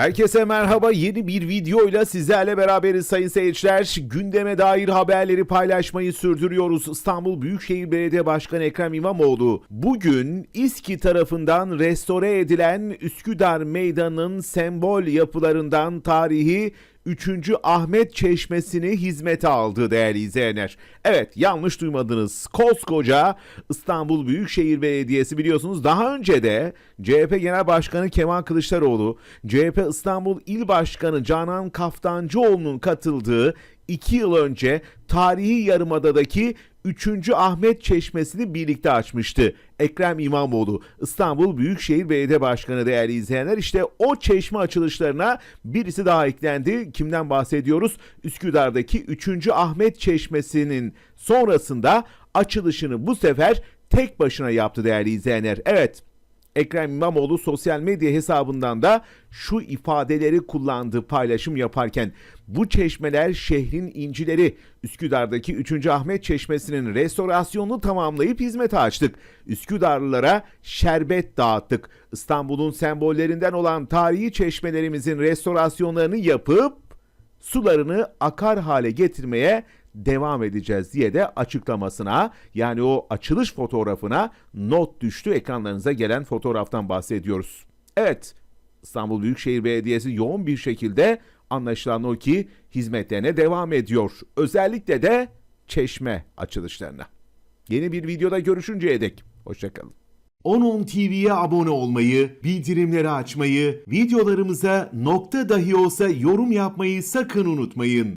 Herkese merhaba. Yeni bir videoyla sizlerle beraberiz sayın seyirciler. Gündeme dair haberleri paylaşmayı sürdürüyoruz. İstanbul Büyükşehir Belediye Başkanı Ekrem İmamoğlu bugün İSKİ tarafından restore edilen Üsküdar Meydanı'nın sembol yapılarından tarihi 3. Ahmet Çeşmesi'ni hizmete aldı değerli izleyenler. Evet yanlış duymadınız. Koskoca İstanbul Büyükşehir Belediyesi biliyorsunuz daha önce de CHP Genel Başkanı Kemal Kılıçdaroğlu, CHP İstanbul İl Başkanı Canan Kaftancıoğlu'nun katıldığı 2 yıl önce tarihi Yarımada'daki 3. Ahmet Çeşmesi'ni birlikte açmıştı. Ekrem İmamoğlu, İstanbul Büyükşehir Belediye Başkanı değerli izleyenler. işte o çeşme açılışlarına birisi daha eklendi. Kimden bahsediyoruz? Üsküdar'daki 3. Ahmet Çeşmesi'nin sonrasında açılışını bu sefer tek başına yaptı değerli izleyenler. Evet, Ekrem İmamoğlu sosyal medya hesabından da şu ifadeleri kullandı paylaşım yaparken. Bu çeşmeler şehrin incileri. Üsküdar'daki 3. Ahmet Çeşmesi'nin restorasyonunu tamamlayıp hizmete açtık. Üsküdarlılara şerbet dağıttık. İstanbul'un sembollerinden olan tarihi çeşmelerimizin restorasyonlarını yapıp sularını akar hale getirmeye devam edeceğiz diye de açıklamasına yani o açılış fotoğrafına not düştü. Ekranlarınıza gelen fotoğraftan bahsediyoruz. Evet İstanbul Büyükşehir Belediyesi yoğun bir şekilde anlaşılan o ki hizmetlerine devam ediyor. Özellikle de çeşme açılışlarına. Yeni bir videoda görüşünceye dek hoşçakalın. 10.10 TV'ye abone olmayı, bildirimleri açmayı, videolarımıza nokta dahi olsa yorum yapmayı sakın unutmayın.